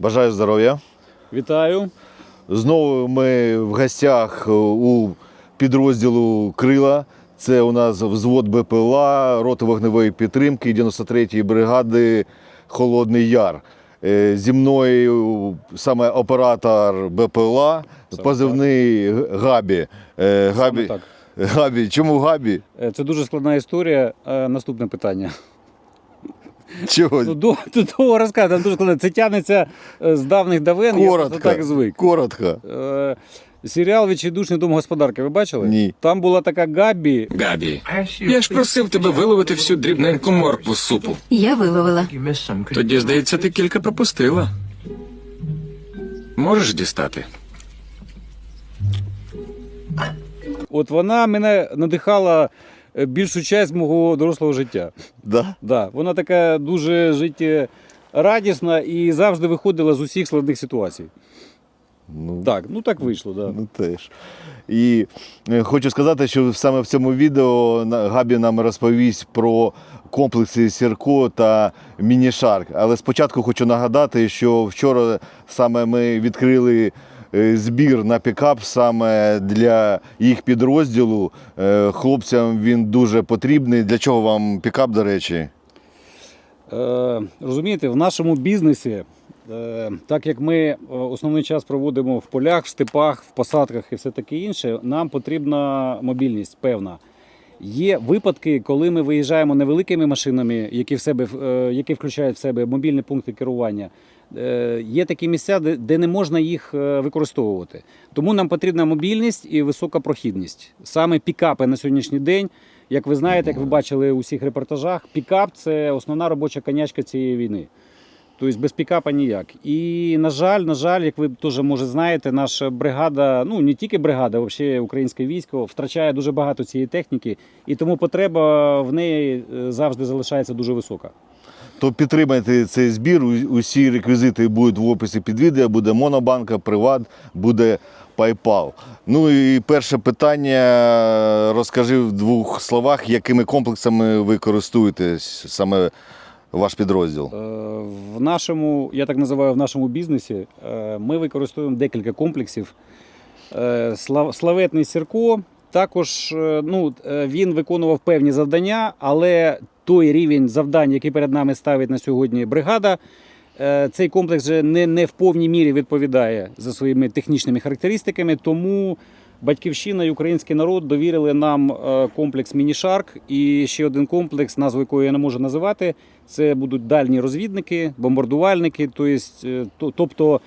Бажаю здоров'я. Вітаю. Знову ми в гостях у підрозділу Крила. Це у нас взвод БПЛА, роти вогневої підтримки 93-ї бригади Холодний Яр. Е, Зі мною саме оператор БПЛА, Саме позивний Габі. Е, Габі. Габі, чому Габі? Е, Це дуже складна історія. Наступне питання. Чого? Ну, до, до того розказати, там дуже складно. Це тягнеться е, з давних давен, я Коротко. так звик. Коротко. Е, Серіал Відчайдушний дом господарки. Ви бачили? Ні. Там була така Габі. Габі, я ж просив тебе виловити всю дрібненьку моркву з супу. Я виловила. Тоді, здається, ти кілька пропустила. Можеш дістати? От вона мене надихала більшу часть мого дорослого життя. Да? Да, вона така дуже життєрадісна і завжди виходила з усіх складних ситуацій. Ну, Так, ну так вийшло, да. Ну теж. І е, хочу сказати, що саме в цьому відео Габі нам розповість про комплекси Сірко та Мінішарк. Але спочатку хочу нагадати, що вчора саме ми відкрили е, збір на пікап саме для їх підрозділу. Е, Хлопцям він дуже потрібний. Для чого вам пікап, до речі? Е, розумієте, в нашому бізнесі, е, так як ми е, основний час проводимо в полях, в степах, в посадках і все таке інше, нам потрібна мобільність певна. Є випадки, коли ми виїжджаємо невеликими машинами, які, в себе, е, які включають в себе мобільні пункти керування. Е, Є такі місця, де, не можна їх е, використовувати. Тому нам потрібна мобільність і висока прохідність. Саме пікапи на сьогоднішній день, як ви знаєте, як ви бачили у всіх репортажах, пікап це основна робоча конячка цієї війни. Тобто без пікапа ніяк. І на жаль, на жаль, як ви теж може знаєте, наша бригада, ну не тільки бригада, а взагалі українське військо втрачає дуже багато цієї техніки, і тому потреба в неї е, завжди залишається дуже висока. То підтримайте цей збір. Усі реквізити будуть в описі під відео. Буде Монобанка, Приват, буде PayPal. Ну і перше питання. Розкажи в двох словах, якими комплексами ви користуєтесь саме ваш підрозділ. Е, В нашому, я так називаю, в нашому бізнесі е, ми використовуємо декілька комплексів. Е, Славетний Сірко. Також ну, він виконував певні завдання, але той рівень завдань, який перед нами ставить на сьогодні бригада, цей комплекс вже не, не в повній мірі відповідає за своїми технічними характеристиками. Тому батьківщина і український народ довірили нам е, комплекс Мінішарк і ще один комплекс, назву якого я не можу називати. Це будуть дальні розвідники, бомбардувальники. е, то- Тобто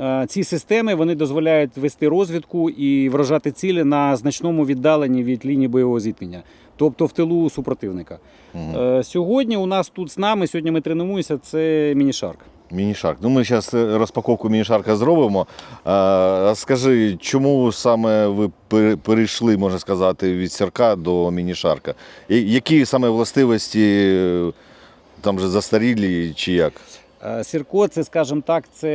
е, ці системи вони дозволяють вести розвідку і вражати цілі на значному віддаленні від лінії бойового зіткнення, тобто в тилу супротивника. Е, Сьогодні у нас тут з нами, сьогодні ми тренуємося, це мінішарк. Мінішарк. Ну, ми зараз розпаковку мінішарка зробимо. А, скажи, чому саме ви перейшли, можна сказати, від сірка до мінішарка? І Які саме властивості е, там же застарілі чи як? Е, Сірко, це, скажімо так, це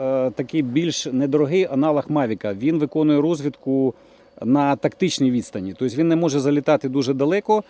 е, такий більш недорогий аналог Мавіка. Він виконує розвідку на тактичній відстані. Тобто він не може залітати дуже далеко.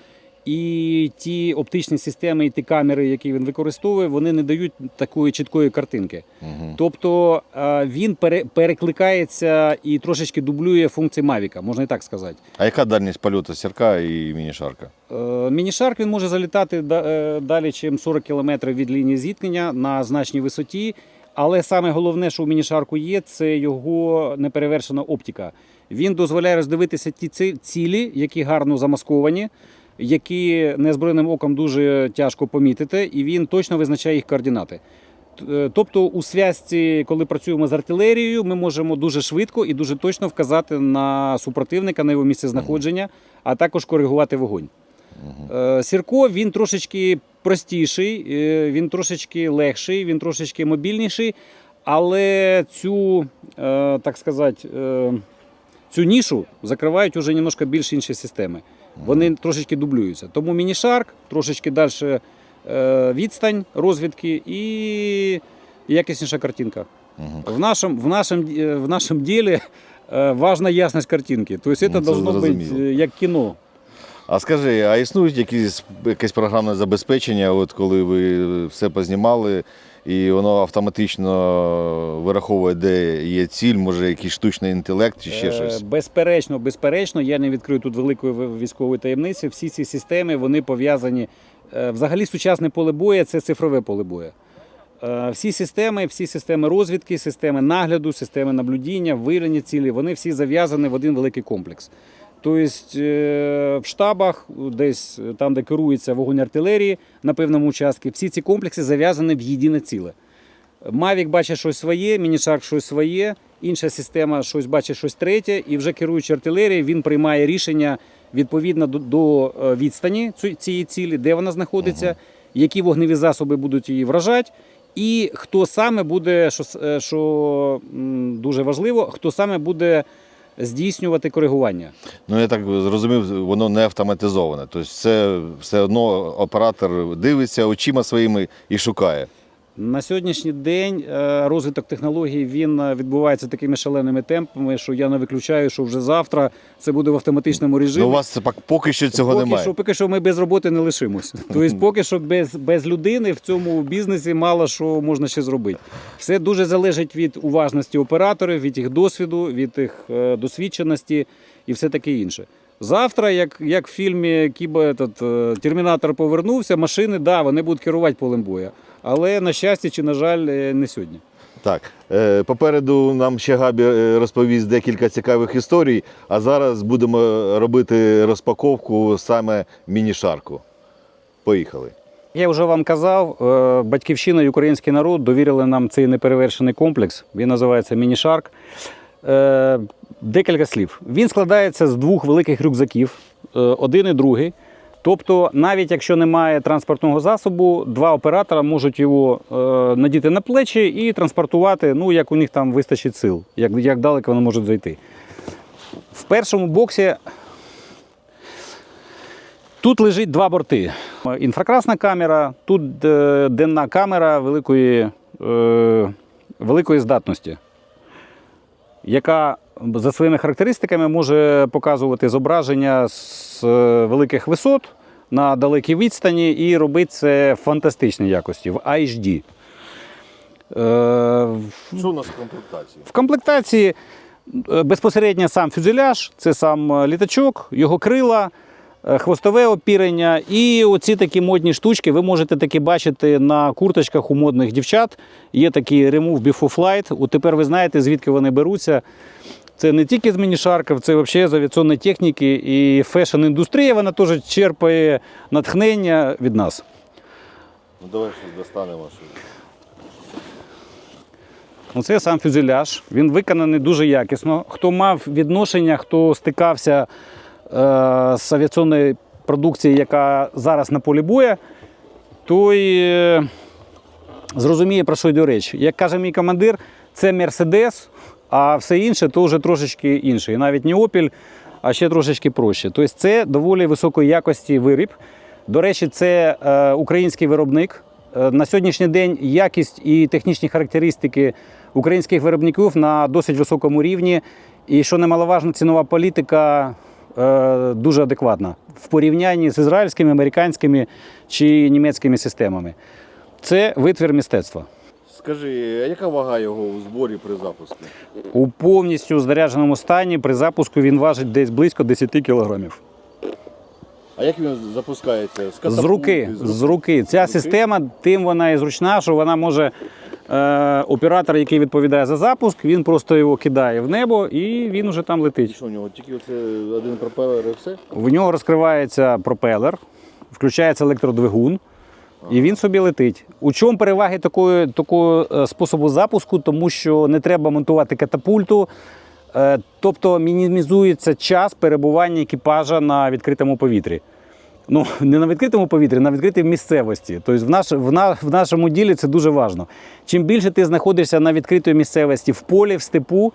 І ті оптичні системи, і ті камери, які він використовує, вони не дають такої чіткої картинки. Угу. Тобто е, він пере- перекликається і трошечки дублює функції Мавіка, можна і так сказати. А яка дальність польоту сірка і мінішарка? Е, Мінішарк він може залітати е, далі, ніж 40 км від лінії зіткнення на значній висоті. Але саме головне, що у мінішарку є, це його неперевершена оптика. Він дозволяє роздивитися ті цілі, які гарно замасковані, які незброєним оком дуже тяжко помітити, і він точно визначає їх координати. Е, Тобто, у зв'язці, коли працюємо з артилерією, ми можемо дуже швидко і дуже точно вказати на супротивника, на його місце знаходження, а також коригувати вогонь. Е, Сірко він трошечки простіший, е, він трошечки легший, він трошечки мобільніший, але цю, так сказати, цю нішу закривають уже немножко більш інші системи. Вони трошечки дублюються. Тому мінішарк, трошечки далі е, відстань розвідки і якісніша картинка. Угу. В нашем, в нашем, э, в нашем деле э, важна ясность картинки. То есть это Ну, це должно быть зрозуміло. э, як кіно. А скажи, а існують якісь якесь програмне забезпечення, от коли ви все познімали, І воно автоматично вираховує, де є ціль, може якийсь штучний інтелект чи ще Е, щось. Безперечно, безперечно, я не відкрию тут великої військової таємниці. Всі ці системи вони пов'язані. е, Взагалі, сучасне поле бою це цифрове поле бою. Е, Всі системи, всі системи розвідки, системи нагляду, системи наблюдіння, виявлення цілі, вони всі зав'язані в один великий комплекс. Тобто е, в штабах, десь там, де керується вогонь артилерії на певному участку, всі ці комплекси зав'язані в єдине ціле. Мавік бачить щось своє, Мінішарк щось своє, інша система щось бачить щось третє, і вже керуючи артилерією, він приймає рішення відповідно до, е, відстані цієї цілі, де вона знаходиться, які вогневі засоби будуть її вражати, і хто саме буде, що, е, що дуже важливо, хто саме буде здійснювати коригування. Ну я так зрозумів, воно не автоматизоване. Тобто це все одно оператор дивиться очима своїми і шукає. На сьогоднішній день е, розвиток технологій він е, відбувається такими шаленими темпами, що я не виключаю, що вже завтра це буде в автоматичному режимі. Ну, у вас поки що цього поки немає. Що, поки що ми без роботи не лишимося. Тобто, поки що без, без людини в цьому бізнесі мало що можна ще зробити. Все дуже залежить від уважності операторів, від їх досвіду, від їх е, досвідченості і все таке інше. Завтра, як, як в фільмі Кіба, этот, Термінатор повернувся, машини, да, вони будуть керувати полем боя. Але на щастя чи на жаль, е, не сьогодні. Так, е, попереду нам ще Габі е, розповість декілька цікавих історій, а зараз будемо робити розпаковку саме міні-шарку. Поїхали. Я вже вам казав, батьківщина і український народ довірили нам цей неперевершений комплекс. Він називається Мінішарк. Декілька слів. Він складається з двох великих рюкзаків, один і другий. Тобто, навіть якщо немає транспортного засобу, два оператора можуть його е, надіти на плечі і транспортувати, ну як у них там вистачить сил, як, як далеко вони можуть зайти. В першому боксі Тут лежить два борти. Інфракрасна камера, тут е, денна камера великої, е, великої здатності, яка за своїми характеристиками може показувати зображення з е, великих висот на далекій відстані і робити це в фантастичній якості, в HD. Е, Що у нас в комплектації? в комплектації е, безпосередньо сам фюзеляж, це сам літачок, його крила, хвостове опірення. І оці такі модні штучки ви можете таки бачити на курточках у модних дівчат. Є такі Remove Before Flight. Тепер ви знаєте, звідки вони беруться. Це не тільки з мінішарків, це взагалі з авіаційної техніки і фешн-індустрія, вона теж черпає натхнення від нас. Ну давай щось достанемо. що- Оце сам фюзеляж. Він виконаний дуже якісно. Хто мав відношення, хто стикався е, з авіаційною продукцією, яка зараз на полі боя, той е, зрозуміє, про що йде річ. Як каже мій командир, це Мерседес, а все інше то вже трошечки інше. І навіть не Opel, а ще трошечки проще. Тобто це доволі високої якості виріб. До речі, це е, український виробник. Е, На сьогоднішній день якість і технічні характеристики українських виробників на досить високому рівні. І що немаловажно, цінова політика е, дуже адекватна в порівнянні з ізраїльськими, американськими чи німецькими системами. Це витвір мистецтва. Скажи, а яка вага його у зборі при запуску? У повністю зарядженому стані при запуску він важить десь близько 10 кілограмів. А як він запускається? З, З руки, з руки. Ця руки? система тим вона і зручна, що вона може. Е, оператор, який відповідає за запуск, він просто його кидає в небо і він уже там І летить. що у нього? Тільки оце один пропелер і все? В нього розкривається пропелер, включається електродвигун, і він собі летить. У чому переваги такої, такого е, способу запуску? Тому що не треба монтувати катапульту, е, тобто мінімізується час перебування екіпажа на відкритому повітрі. Ну, не на відкритому повітрі, на відкритій місцевості. Тобто в, наш, в, на, в нашому ділі це дуже важливо. Чим більше ти знаходишся на відкритій місцевості в полі, в степу,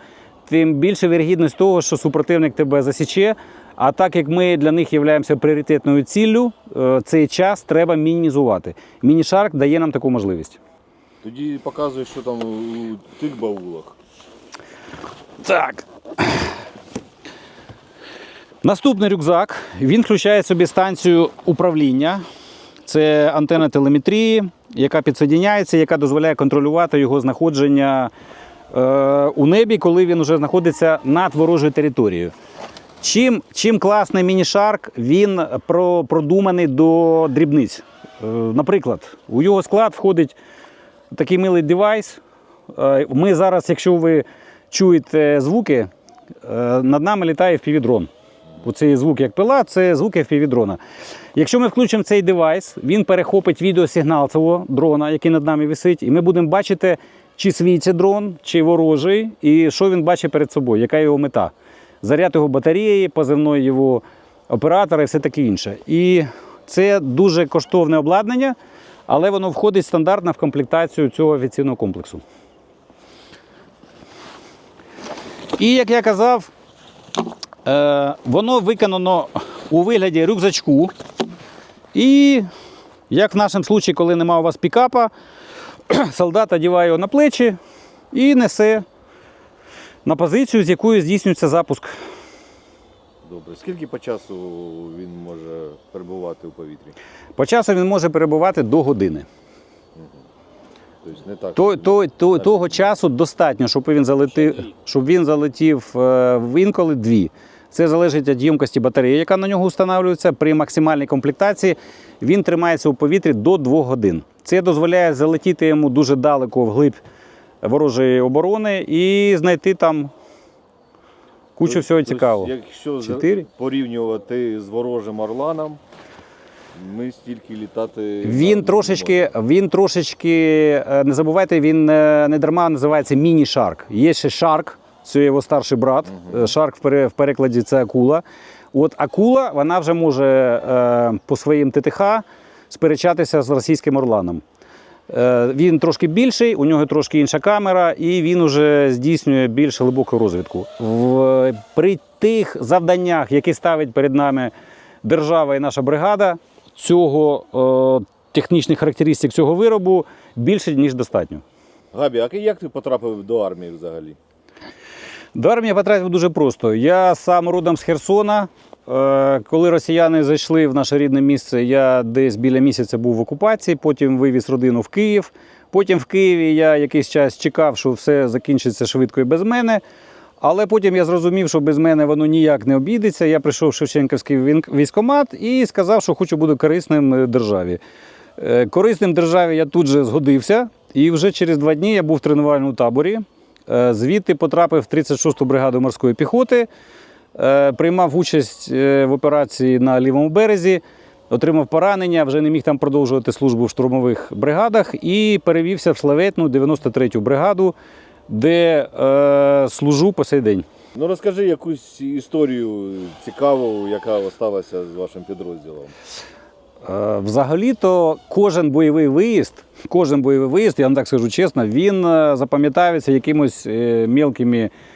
тим більше вірогідність того, що супротивник тебе засіче. А так як ми для них являємося пріоритетною ціллю, е, цей час треба мінімізувати. Мінішарк дає нам таку можливість. Тоді показує, що там у тих баулах. Так. Наступний рюкзак. Він включає в собі станцію управління. Це антенна телеметрії, яка підсоединяється, яка дозволяє контролювати його знаходження е, у небі, коли він вже знаходиться над ворожою територією. Чим, чим класний міні-шарк, він про, продуманий до дрібниць. Е, наприклад, у його склад входить такий милий девайс. Е, Ми зараз, якщо ви чуєте звуки, е, над нами літає FPV-дрон. Оцей звук, як пила, це звук FPV-дрона. Якщо ми включимо цей девайс, він перехопить відеосигнал цього дрона, який над нами висить, і ми будемо бачити, чи свій дрон, чи ворожий, і що він бачить перед собою, яка його мета. Заряд його батареї, позивної його оператора і все таке інше. І це дуже коштовне обладнання, але воно входить стандартно в комплектацію цього авіаційного комплексу. І як я казав, е, воно виконано у вигляді рюкзачку. І як в нашому випадку, коли немає у вас пікапа, солдат одягає його на плечі і несе на позицію, з якої здійснюється запуск. Добре. Скільки по часу він може перебувати у повітрі? По часу він може перебувати до години. Тобто не так. То, то, то, того часу достатньо, щоб він залетів, щоб він залетів е, інколи дві. Це залежить від ємкості батареї, яка на нього встановлюється. При максимальній комплектації він тримається у повітрі до 2 годин. Це дозволяє залетіти йому дуже далеко вглиб ворожої оборони і знайти там кучу Тобто- всього цікавого. Якщо за- Чотири? порівнювати з ворожим орланом, ми стільки літати. Він трошечки, він трошечки, е, не забувайте, він е, не дарма називається міні-шарк. Є ще шарк, це його старший брат. Е, Шарк в перекладі це акула. От акула, вона вже може по своїм ТТХ сперечатися з російським орланом. Е, Він трошки більший, у нього трошки інша камера, і він уже здійснює більш глибоку розвідку. В, при тих завданнях, які ставить перед нами держава і наша бригада, цього е, технічних характеристик цього виробу більше ніж достатньо. Габі, а як ти потрапив до армії взагалі? До армії я потрапив дуже просто. Я сам родом з Херсона. Е, Коли росіяни зайшли в наше рідне місце, я десь біля місяця був в окупації, потім вивіз родину в Київ. Потім в Києві я якийсь час чекав, що все закінчиться швидко і без мене. Але потім я зрозумів, що без мене воно ніяк не обійдеться. Я прийшов в Шевченківський військкомат і сказав, що хочу бути корисним е, державі. Е, Корисним державі я тут же згодився, і вже через два дні я був в тренувальному таборі. Звідти потрапив в 36-ту бригаду морської піхоти, приймав участь е, в операції на лівому березі, отримав поранення, вже не міг там продовжувати службу в штурмових бригадах і перевівся в славетну 93-ю бригаду, де е, служу по сей день. Ну розкажи якусь історію цікаву, яка сталася з вашим підрозділом. Е, Взагалі-то кожен бойовий виїзд, кожен бойовий виїзд, я вам так скажу чесно, він е, запам'ятається якимось е,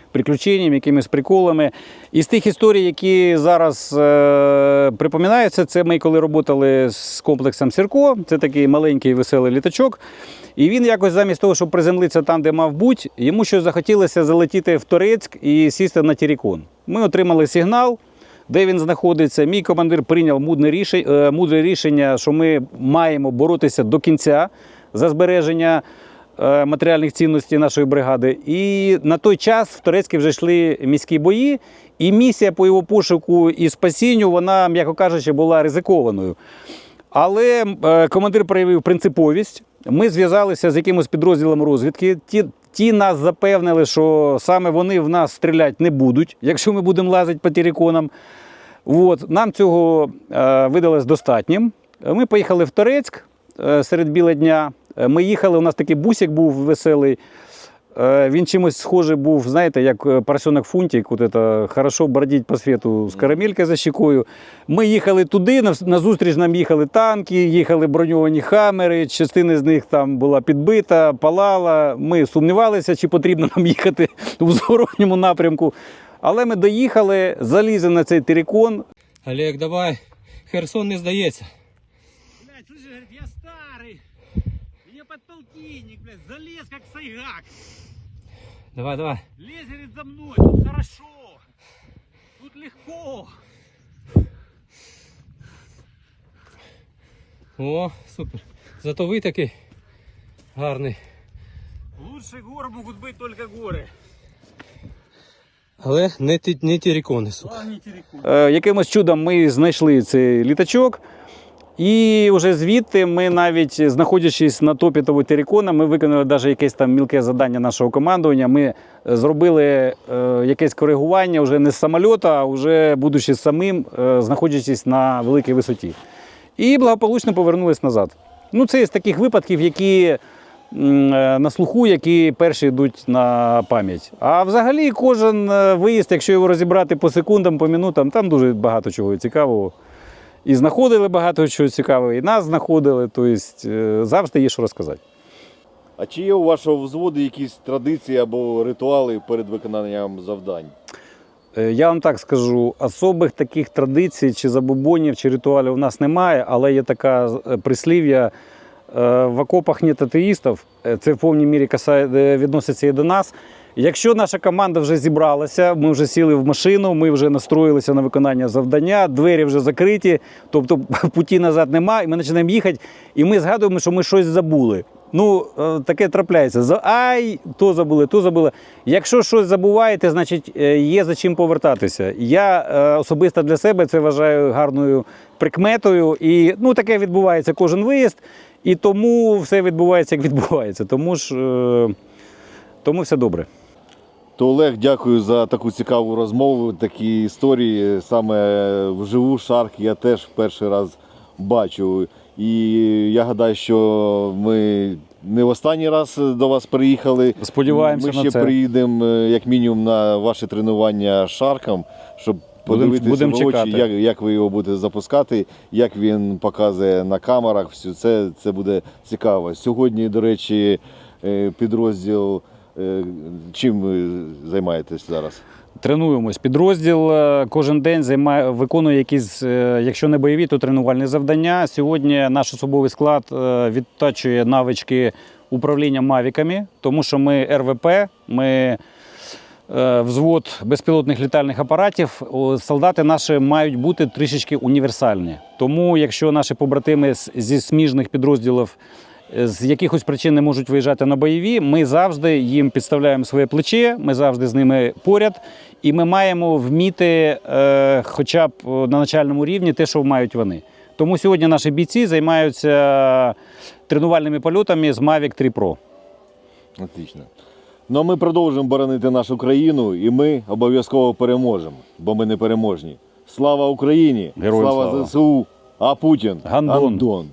мелкими приключеннями, якимись приколами. Із тих історій, які зараз е, припоминаються, це ми коли працювали з комплексом Сірко, це такий маленький веселий літачок. І він якось замість того, щоб приземлитися там, де мав бути, йому щось захотілося залетіти в Торецьк і сісти на Тірікон. Ми отримали сигнал де він знаходиться. Мій командир прийняв мудре рішення, мудре рішення, що ми маємо боротися до кінця за збереження е, матеріальних цінностей нашої бригади. І на той час в Турецькі вже йшли міські бої, і місія по його пошуку і спасінню, вона, м'яко кажучи, була ризикованою. Але е, командир проявив принциповість. Ми зв'язалися з якимось підрозділом розвідки. Ті, ті нас запевнили, що саме вони в нас стріляти не будуть, якщо ми будемо лазити по тіріконам. От, нам цього е, видалось достатнім. Ми поїхали в Торецьк е, серед біла дня. Е, Ми їхали, у нас такий бусик був веселий. Е, Він чимось схожий був, знаєте, як е, поросенок фунтик, от это, хорошо бродить по світу з карамелькою за щекою. Ми їхали туди, на- назустріч нам їхали танки, їхали броньовані хамери, частина з них там була підбита, палала. Ми сумнівалися, чи потрібно нам їхати в зворотньому напрямку. Але ми доїхали, залізли на цей терикон. Олег, давай. Херсон не здається. Как сайгак. Давай, давай. Лезь, говорит, за мной, тут хорошо. Тут легко. О, супер. Зато ви такий гарний. Лучше гор можуть бути тільки гори. Але не ті, не ті рікони, сука. Е, якимось чудом ми знайшли цей літачок. І вже звідти ми навіть знаходячись на топі того терикона, ми виконали навіть якесь там мілке завдання нашого командування. Ми е, зробили е, якесь коригування вже не з самольота, а вже будучи самим, е, знаходячись на великій висоті. І благополучно повернулись назад. Ну, це з таких випадків, які е, на слуху, які перші йдуть на пам'ять. А взагалі кожен е, виїзд, якщо його розібрати по секундам, по минутам, там дуже багато чого цікавого. І знаходили багато чого цікавого, і нас знаходили. Тобто е, завжди є що розказати. А чи є у вашого взводу якісь традиції або ритуали перед виконанням завдань? Е, Я вам так скажу, особих таких традицій, чи забобонів, чи ритуалів у нас немає, але є така е, прислів'я. В окопах нет атеїстів, це в повній мірі відноситься і до нас. Якщо наша команда вже зібралася, ми вже сіли в машину, ми вже настроїлися на виконання завдання, двері вже закриті, тобто путі назад немає, і ми починаємо їхати, і ми згадуємо, що ми щось забули. Ну, е, таке трапляється. Ай, то забули, то забули. Якщо щось забуваєте, значить е, є за чим повертатися. Я е, особисто для себе це вважаю гарною прикметою. І ну, таке відбувається кожен виїзд, і тому все відбувається, як відбувається. Тому ж тому все добре. То Олег, дякую за таку цікаву розмову, такі історії. Саме вживу шарк я теж перший раз бачу. І я гадаю, що ми не в останній раз до вас приїхали. Сподіваємося Ми на ще це. приїдемо, е, як мінімум, на ваше тренування шарком, щоб Будем- подивитися будем в очі, чекати. як, як ви його будете запускати, як він показує на камерах. Все це, це буде цікаво. Сьогодні, до речі, е, підрозділ. Е, Чим ви займаєтесь зараз? Тренуємось. Підрозділ е, кожен день займає, виконує якісь, е, якщо не бойові, то тренувальні завдання. Сьогодні наш особовий склад відточує навички управління мавіками, тому що ми РВП, ми взвод безпілотних літальних апаратів. Солдати наші мають бути трішечки універсальні. Тому, якщо наші побратими зі сміжних підрозділів з якихось причин не можуть виїжджати на бойові, ми завжди їм підставляємо своє плече, ми завжди з ними поряд, і ми маємо вміти, е, хоча б е, на начальному рівні, те, що мають вони. Тому сьогодні наші бійці займаються тренувальними польотами з Mavic 3 Pro. Отлично. Ну а ми продовжуємо боронити нашу країну, і ми обов'язково переможемо, бо ми не переможні. Слава Україні! Героям слава слава! ЗСУ! А Путін Гандон. Гандон.